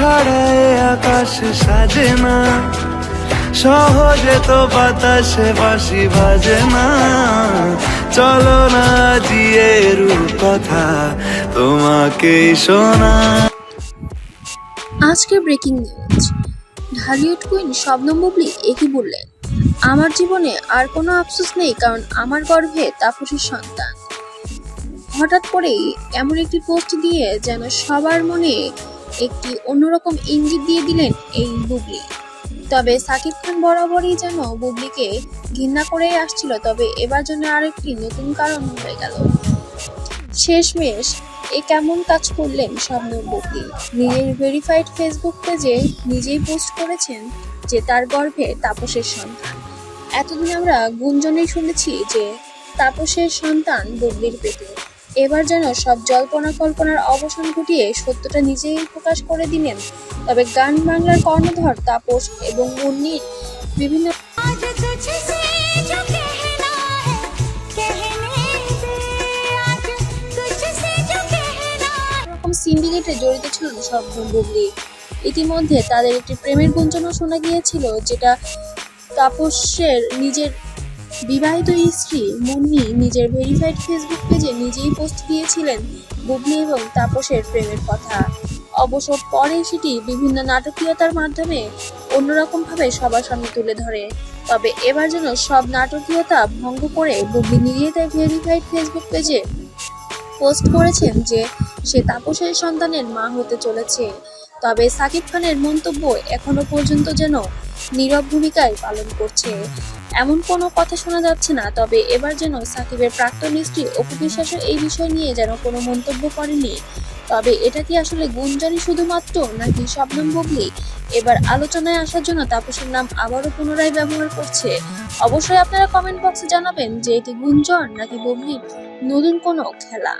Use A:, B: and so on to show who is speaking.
A: ছাড়া আকাশ সাজে না। সহজে তো বাতাসে বাসি বাজে না। চলো না রূপ কথা তোমাকেই শোনা।
B: আজকে breaking news Dhallywood queen Shabnam Bubly একই বললেন, আমার জীবনে আর কোনো আফসোস নেই কারণ আমার গর্ভে তাপসের সন্তান। হঠাৎ করেই এমন একটি পোস্ট দিয়ে যেন সবার মনে একটি অন্যরকম ইঙ্গিত দিয়ে দিলেন এই বুবলি। তবে সাকিব খান বরাবরই যেন বুবলিকে ঘৃণা করেই আসছিল, তবে এবার জন্য আরেকটি নতুন কারণ হয়ে গেল। শেষমেশ এ কেমন কাজ করলেন স্বপ্নম বুবলি। নিজের ভেরিফাইড ফেসবুক পেজে নিজেই পোস্ট করেছেন যে তার গর্ভে তাপসের সন্তান। এতদিন আমরা গুঞ্জনেই শুনেছি যে তাপসের সন্তান বুবলির পেটে। এবার যেন সব জল্পনা কল্পনার অবসান ঘটিয়ে সত্যটা নিজেই প্রকাশ করে দিলেন। তবে গান বাংলার কর্ণধর তাপস এবং মুন্নির বিভিন্ন সিন্ডিকেটে জড়িত ছিলেন স্বপ্ন বুবলি ইতিমধ্যে তাদের একটি প্রেমের গুঞ্জনও শোনা গিয়েছিল যেটা তাপসের নিজের বিবাহিত স্ত্রী মুন্নি নিজের ভেরিফাইড ফেসবুক পেজে নিজেই পোস্ট দিয়েছিলেন বুবলি এবং তাপসের প্রেমের কথা। অবশ্য পরে সেটি বিভিন্ন নাটকীয়তার মাধ্যমে অন্যরকম ভাবে সবার সামনে তুলে ধরে। তবে এবার যেন সব নাটকীয়তা ভঙ্গ করে বুবলি নিজেই তার ভেরিফাইড ফেসবুক পেজে পোস্ট করেছেন যে সে তাপসের সন্তানের মা হতে চলেছে। তবে সাকিব খানের মন্তব্য এখনও পর্যন্ত যেন নীরব ভূমিকায় পালন করছে। এমন কোনো কথা শোনা যাচ্ছে না, তবে এবার যেন সাকিবের প্রাক্তন স্ত্রী অপু বিশ্বাসও এই বিষয় নিয়ে যেন কোনো মন্তব্য করেনি তবে এটা কি আসলে গুঞ্জনই শুধুমাত্র, নাকি শবনম বুবলি? এবার আলোচনায় আসার জন্য তাপসের নাম আবারও পুনরায় ব্যবহার করছে। অবশ্যই আপনারা কমেন্ট বক্সে জানাবেন যে এটি গুঞ্জন নাকি বুবলির নতুন কোনো খেলা।